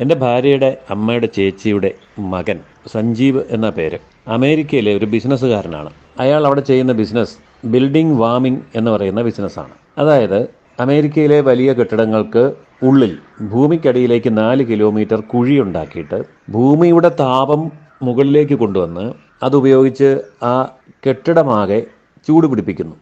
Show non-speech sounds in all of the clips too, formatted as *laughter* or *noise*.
എന്റെ ഭാര്യയുടെ അമ്മയുടെ ചേച്ചിയുടെ മകൻ സഞ്ജീവ് എന്ന പേര് അമേരിക്കയിലെ ഒരു ബിസിനസ്സുകാരനാണ്. അയാൾ അവിടെ ചെയ്യുന്ന ബിസിനസ് ബിൽഡിംഗ് വാമിംഗ് എന്ന് പറയുന്ന ബിസിനസ്സാണ്. അതായത് അമേരിക്കയിലെ വലിയ കെട്ടിടങ്ങൾക്ക് ഉള്ളിൽ ഭൂമിക്കടിയിലേക്ക് നാല് കിലോമീറ്റർ കുഴിയുണ്ടാക്കിയിട്ട് ഭൂമിയുടെ താപം മുകളിലേക്ക് കൊണ്ടുവന്ന് അതുപയോഗിച്ച് ആ കെട്ടിടമാകെ ചൂട് പിടിപ്പിക്കുന്നു.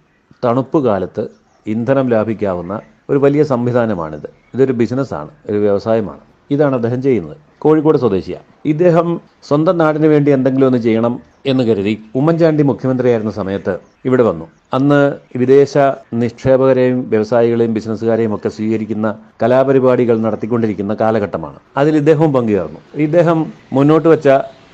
തണുപ്പ് കാലത്ത് ഇന്ധനം ലാഭിക്കാവുന്ന ഒരു വലിയ സംവിധാനമാണിത്. ഇതൊരു ബിസിനസ്സാണ് ഒരു വ്യവസായമാണ്. ഇതാണ് അദ്ദേഹം ചെയ്യുന്നത്. കോഴിക്കോട് സ്വദേശിയാണ് ഇദ്ദേഹം സ്വന്തം നാടിന് വേണ്ടി എന്തെങ്കിലും ഒന്ന് ചെയ്യണം എന്ന് കരുതി ഉമ്മൻചാണ്ടി മുഖ്യമന്ത്രിയായിരുന്ന സമയത്ത് ഇവിടെ വന്നു. അന്ന് വിദേശ നിക്ഷേപകരെയും വ്യവസായികളെയും ബിസിനസ്സുകാരെയും ഒക്കെ സ്വീകരിക്കുന്ന കലാപരിപാടികൾ നടത്തിക്കൊണ്ടിരിക്കുന്ന കാലഘട്ടമാണ്. അതിൽ ഇദ്ദേഹവും പങ്കുചേർന്നു. ഇദ്ദേഹം മുന്നോട്ട് വെച്ച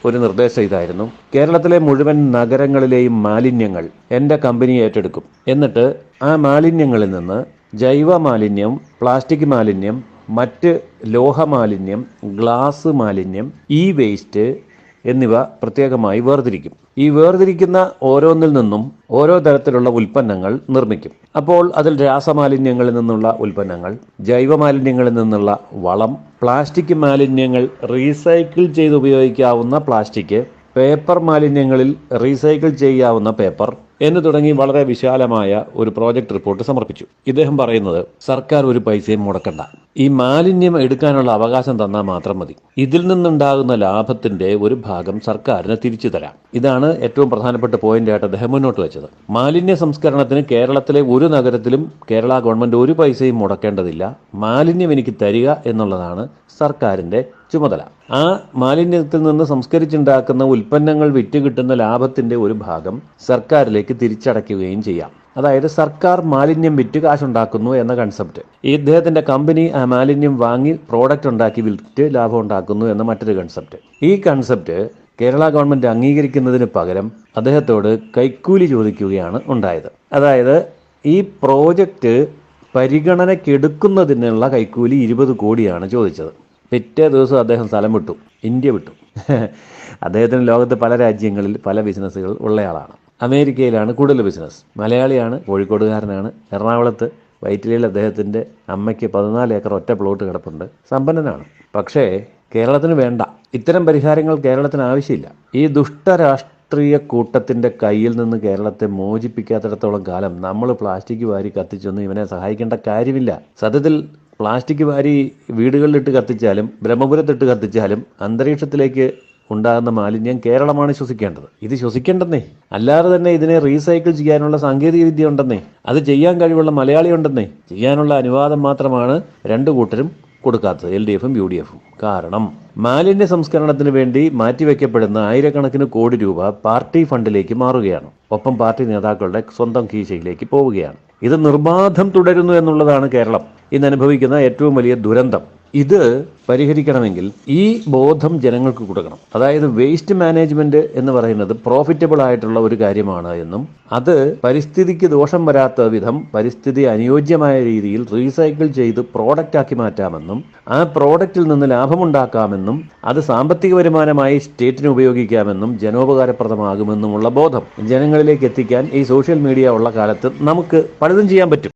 ഒരു നിർദ്ദേശം ഇതായിരുന്നു. കേരളത്തിലെ മുഴുവൻ നഗരങ്ങളിലെയും മാലിന്യങ്ങൾ എന്റെ കമ്പനി ഏറ്റെടുക്കും. എന്നിട്ട് ആ മാലിന്യങ്ങളിൽ നിന്ന് ജൈവ മാലിന്യം പ്ലാസ്റ്റിക് മാലിന്യം മറ്റ് ലോഹമാലിന്യം ഗ്ലാസ് മാലിന്യം ഇ വേസ്റ്റ് എന്നിവ പ്രത്യേകമായി വേർതിരിക്കും. ഈ വേർതിരിക്കുന്ന ഓരോന്നിൽ നിന്നും ഓരോ തരത്തിലുള്ള ഉൽപ്പന്നങ്ങൾ നിർമ്മിക്കും. അപ്പോൾ അതിൽ രാസമാലിന്യങ്ങളിൽ നിന്നുള്ള ഉൽപ്പന്നങ്ങൾ ജൈവമാലിന്യങ്ങളിൽ നിന്നുള്ള വളം പ്ലാസ്റ്റിക് മാലിന്യങ്ങൾ റീസൈക്കിൾ ചെയ്ത് ഉപയോഗിക്കാവുന്ന പ്ലാസ്റ്റിക് പേപ്പർ മാലിന്യങ്ങളിൽ റീസൈക്കിൾ ചെയ്യാവുന്ന പേപ്പർ എന്ന് തുടങ്ങി വളരെ വിശാലമായ ഒരു പ്രോജക്റ്റ് റിപ്പോർട്ട് സമർപ്പിച്ചു. ഇദ്ദേഹം പറയുന്നത് സർക്കാർ ഒരു പൈസയും മുടക്കണ്ട. ഈ മാലിന്യം എടുക്കാനുള്ള അവകാശം തന്നാൽ മാത്രം മതി. ഇതിൽ നിന്നുണ്ടാകുന്ന ലാഭത്തിന്റെ ഒരു ഭാഗം സർക്കാരിന് തിരിച്ചു തരാം. ഇതാണ് ഏറ്റവും പ്രധാനപ്പെട്ട പോയിന്റ് ആയിട്ട് അദ്ദേഹം മുന്നോട്ട് വെച്ചത്. മാലിന്യ സംസ്കരണത്തിന് കേരളത്തിലെ ഒരു നഗരത്തിലും കേരള ഗവൺമെന്റ് ഒരു പൈസയും മുടക്കേണ്ടതില്ല. മാലിന്യം എനിക്ക് തരിക എന്നുള്ളതാണ് സർക്കാരിന്റെ ചുമതല ആ മാലിന്യത്തിൽ നിന്ന് സംസ്കരിച്ചുണ്ടാക്കുന്ന ഉൽപ്പന്നങ്ങൾ വിറ്റ് കിട്ടുന്ന ലാഭത്തിന്റെ ഒരു ഭാഗം സർക്കാരിലേക്ക് തിരിച്ചടയ്ക്കുകയും ചെയ്യാം. അതായത് സർക്കാർ മാലിന്യം വിറ്റ് കാശുണ്ടാക്കുന്നു എന്ന കൺസെപ്റ്റ് ഈ ഇദ്ദേഹത്തിന്റെ കമ്പനി ആ മാലിന്യം വാങ്ങി പ്രോഡക്റ്റ് ഉണ്ടാക്കി വിറ്റ് ലാഭം ഉണ്ടാക്കുന്നു എന്ന മറ്റൊരു കൺസെപ്റ്റ് ഈ കൺസെപ്റ്റ് കേരള ഗവൺമെന്റ് അംഗീകരിക്കുന്നതിന് പകരം അദ്ദേഹത്തോട് കൈക്കൂലി ചോദിക്കുകയാണ് ഉണ്ടായത്. അതായത് ഈ പ്രോജക്റ്റ് പരിഗണനയ്ക്കെടുക്കുന്നതിനുള്ള കൈക്കൂലി ഇരുപത് കോടിയാണ് ചോദിച്ചത്. പിറ്റേ ദിവസം അദ്ദേഹം സ്ഥലം വിട്ടു. ഇന്ത്യ വിട്ടു. *laughs* അദ്ദേഹത്തിന് ലോകത്ത് പല രാജ്യങ്ങളിൽ പല ബിസിനസ്സുകൾ ഉള്ളയാളാണ്. അമേരിക്കയിലാണ് കൂടുതൽ ബിസിനസ്. മലയാളിയാണ് കോഴിക്കോടുകാരനാണ്. എറണാകുളത്ത് വൈറ്റിലയിൽ അദ്ദേഹത്തിന്റെ അമ്മയ്ക്ക് പതിനാല് ഏക്കർ ഒറ്റ പ്ലോട്ട് കിടപ്പുണ്ട്. സമ്പന്നനാണ്. പക്ഷേ കേരളത്തിന് വേണ്ട. ഇത്തരം പരിഹാരങ്ങൾ കേരളത്തിന് ആവശ്യമില്ല. ഈ ദുഷ്ടരാഷ്ട്രീയ കൂട്ടത്തിന്റെ കയ്യിൽ നിന്ന് കേരളത്തെ മോചിപ്പിക്കാത്തിടത്തോളം കാലം നമ്മൾ പ്ലാസ്റ്റിക് വാരി കത്തിച്ചൊന്നും ഇവനെ സഹായിക്കേണ്ട കാര്യമില്ല. സത്യത്തിൽ പ്ലാസ്റ്റിക് വാരി വീടുകളിലിട്ട് കത്തിച്ചാലും ബ്രഹ്മപുരത്തിട്ട് കത്തിച്ചാലും അന്തരീക്ഷത്തിലേക്ക് ഉണ്ടാകുന്ന മാലിന്യം കേരളമാണ് ശ്വസിക്കേണ്ടത്. ഇത് ശ്വസിക്കേണ്ടെന്നേ. അല്ലാതെ തന്നെ ഇതിനെ റീസൈക്കിൾ ചെയ്യാനുള്ള സാങ്കേതിക വിദ്യ ഉണ്ടെന്നേ. അത് ചെയ്യാൻ കഴിവുള്ള മലയാളി ഉണ്ടെന്നേ. ചെയ്യാനുള്ള അനുവാദം മാത്രമാണ് രണ്ടു കൂട്ടരും കൊടുക്കാത്തത്. എൽ ഡി എഫും യു ഡി എഫും. കാരണം മാലിന്യ സംസ്കരണത്തിന് വേണ്ടി മാറ്റിവെക്കപ്പെടുന്ന ആയിരക്കണക്കിന് കോടി രൂപ പാർട്ടി ഫണ്ടിലേക്ക് മാറുകയാണ്. ഒപ്പം പാർട്ടി നേതാക്കളുടെ സ്വന്തം കീശയിലേക്ക് പോവുകയാണ്. ഇത് നിർബാധം തുടരുന്നു എന്നുള്ളതാണ് കേരളം. ഇന്ന് അനുഭവിക്കുന്ന ഏറ്റവും വലിയ ദുരന്തം. ഇത് പരിഹരിക്കണമെങ്കിൽ ഈ ബോധം ജനങ്ങൾക്ക് കൊടുക്കണം. അതായത് വേസ്റ്റ് മാനേജ്മെന്റ് എന്ന് പറയുന്നത് പ്രോഫിറ്റബിൾ ആയിട്ടുള്ള ഒരു കാര്യമാണ് എന്നും അത് പരിസ്ഥിതിക്ക് ദോഷം വരാത്ത വിധം പരിസ്ഥിതി അനുയോജ്യമായ രീതിയിൽ റീസൈക്കിൾ ചെയ്ത് പ്രോഡക്റ്റ് ആക്കി മാറ്റാമെന്നും ആ പ്രോഡക്റ്റിൽ നിന്ന് ലാഭമുണ്ടാക്കാമെന്നും അത് സാമ്പത്തിക വരുമാനമായി സ്റ്റേറ്റിന് ഉപയോഗിക്കാമെന്നും ജനോപകാരപ്രദമാകുമെന്നുമുള്ള ബോധം ജനങ്ങളിലേക്ക് എത്തിക്കാൻ ഈ സോഷ്യൽ മീഡിയ ഉള്ള കാലത്ത് നമുക്ക് പലതും ചെയ്യാൻ പറ്റും.